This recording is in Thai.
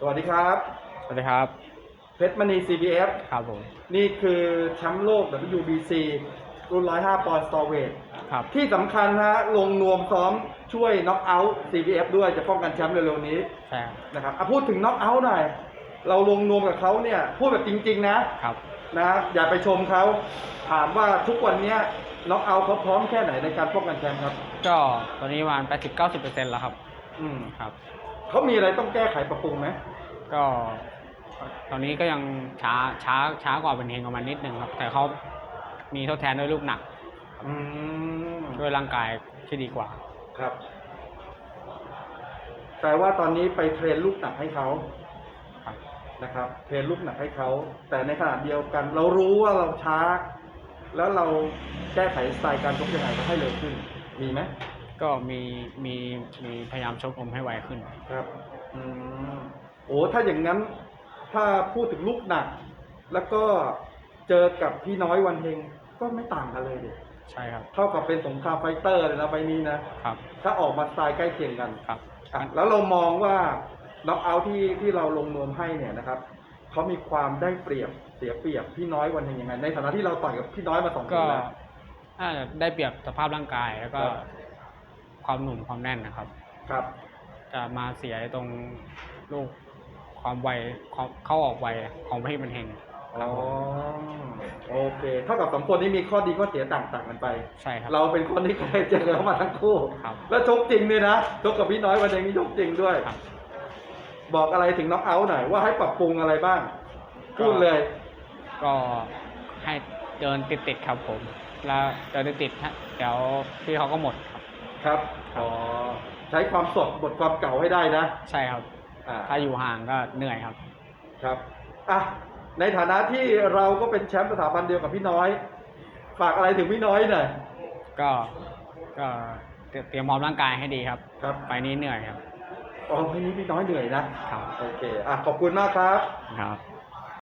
สวัสดีครับ สวัสดีครับ เพชรมณี CBF ครับผม นี่คือแชมป์โลก WBC รุ่น 105 ปอนด์สตอเวทครับ ที่สำคัญฮะลงนวมซ้อมช่วยน็อกเอาท์ CBF ด้วยจะป้องกันแชมป์เร็วๆนี้ใช่ครับนะครับอะพูดถึงน็อกเอาท์หน่อย เราลงนวมกับเขาเนี่ย พูดแบบจริง ๆ นะครับ นะอย่าไปชมเขาถามว่าทุกวันเนี้น็อกเอาท์เขาพร้อมแค่ไหนในการป้องกันแชมป์ครับ ก็ตอนนี้ประมาณ80 90เปอร์เซ็นต์แล้วครับ อืม ครับ เขามีอะไรต้องแก้ไขปรับปรุงไหมก็ ตอนนี้ก็ยังช้าช้าช้ากว่าเป็นเฮงประมาณนิดนึงครับ แต่เขามีทดแทนด้วยลูกหนัก อืมด้วยร่างกายที่ดีกว่า ครับ แต่ว่าตอนนี้ไปเทรนลูกหนักให้เขาครับ นะครับ เทรนลูกหนักให้เขา แต่ในขณะเดียวกัน เรารู้ว่าเราช้า แล้วเราแก้ไขสไตล์การชกยังไงก็ให้เร็วขึ้น มีไหม ก็มีมีมีพยายามชกอมให้ไวขึ้น ครับอืมโอ้ถ้าอย่างนั้น ถ้าพูดถึงลูกหนัก แล้วก็เจอกับพี่น้อยวันเฮงก็ไม่ต่างกันเลยดิใช่ครับ เท่ากับเป็นสงครามไฟเตอร์เลยนะไปนี้นะ ครับถ้าออกมาสไตล์ใกล้เคียงกันครับอะแล้วเรามองว่าน็อกเอาท์ที่ที่เราลงนวมให้เนี่ยนะครับเขามีความได้เปรียบเสียเปรียบพี่น้อยวันหนึ่งยังไงในฐานะที่เราต่อยกับพี่น้อยมาสองคก็นแล้ว น่าจะได้เปรียบสภาพร่างกายแล้วก็ครับ ความหนุ่มความแน่นนะครับ ครับ จะมาเสียตรงลูกความไวความเข้าออกไวของพี่มันเฮงคอ๋รับอผมโอเคเท่ากับสองคนนี้มีข้อดีข้อเสียต่างๆกันไป ใช่ครับ เราเป็นคนที่เคยเจอเขามาทั้งคู่ครับแล้วชกจริงเลยนะชกกับพี่น้อยวันหนึ่งนี่ชกจริงด้วยครับบอกอะไรถึงน็อกเอาท์หน่อยว่าให้ปรับปรุงอะไรบ้างก็พูดเลย ก็ให้เดินติดๆครับผม แล้วเดินติดๆฮะเดี๋ยวพี่เขาก็หมด ครับครับครับ อ๋อใช้ความสดบทความเก่าให้ได้นะใช่ครับ อ่าถ้าอยู่ห่างก็เหนื่อยครับ ครับอะในฐานะที่เราก็เป็นแชมป์สถาบันเดียวกับพี่น้อย ฝากอะไรถึงพี่น้อยหน่อยก็ก็เตรียมเตรียมพร้อมร่างกายให้ดีครับ ครับไฟล์นี้เหนื่อยครับ อ๋อวันนี้พี่น้อยเหนื่อยนะครับ โอเคอะขอบคุณมากครับ ครับ